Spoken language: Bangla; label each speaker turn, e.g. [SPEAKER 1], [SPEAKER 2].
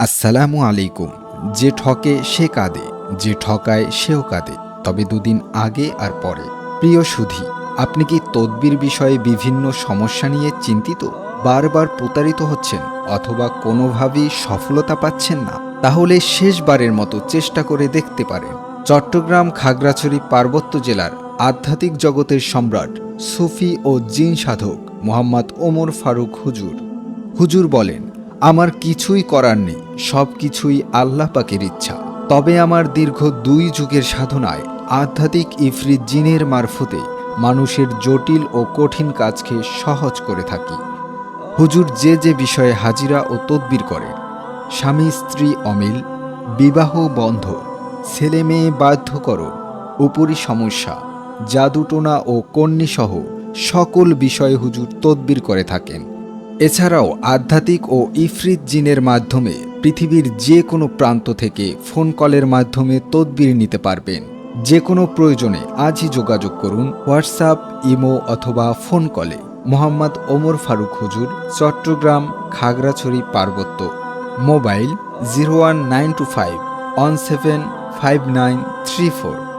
[SPEAKER 1] আসসালামু আলাইকুম। যে ঠকে সে কাঁদে, যে ঠকায় সেও কাঁদে। তবে দুদিন আগে আর পরে। প্রিয় সুধী, আপনি কি তদবির বিষয়ে বিভিন্ন সমস্যা নিয়ে চিন্তিত? বারবার প্রতারিত হচ্ছেন অথবা কোনোভাবেই সফলতা পাচ্ছেন না? তাহলে শেষবারের মতো চেষ্টা করে দেখতে পারেন। চট্টগ্রাম খাগড়াছড়ি পার্বত্য জেলার আধ্যাত্মিক জগতের সম্রাট, সুফি ও জিন সাধক মোহাম্মদ ওমর ফারুক হুজুর। হুজুর বলেন আমার কিছুই করার নেই, সব কিছুই আল্লাহ পাকের ইচ্ছা। তবে আমার দীর্ঘ দুই যুগের সাধনায় আধ্যাত্মিক ইফরিত জিনের মারফতে মানুষের জটিল ও কঠিন কাজকে সহজ করে থাকি। হুজুর যে যে বিষয়ে হাজিরা ও তদবির করেন স্বামী, স্ত্রী, অমিল, বিবাহ বন্ধ, ছেলে মেয়ে বাধ্যকরণ উপরি সমস্যা, জাদুটোনা ও কন্যিসহ সকল বিষয়ে হুজুর তদবির করে থাকেন। এছাড়াও আধ্যাত্মিক ও ইফরিত জিনের মাধ্যমে পৃথিবীর যে কোনো প্রান্ত থেকে ফোন কলের মাধ্যমে তদবির নিতে পারবেন। যে কোনো প্রয়োজনে আজই যোগাযোগ করুন হোয়াটসঅ্যাপ, ইমো অথবা ফোন কলে। মোহাম্মদ ওমর ফারুক হুজুর, চট্টগ্রাম, খাগড়াছড়ি পার্বত্য। Mobile zero one nine two five one seven five nine three four.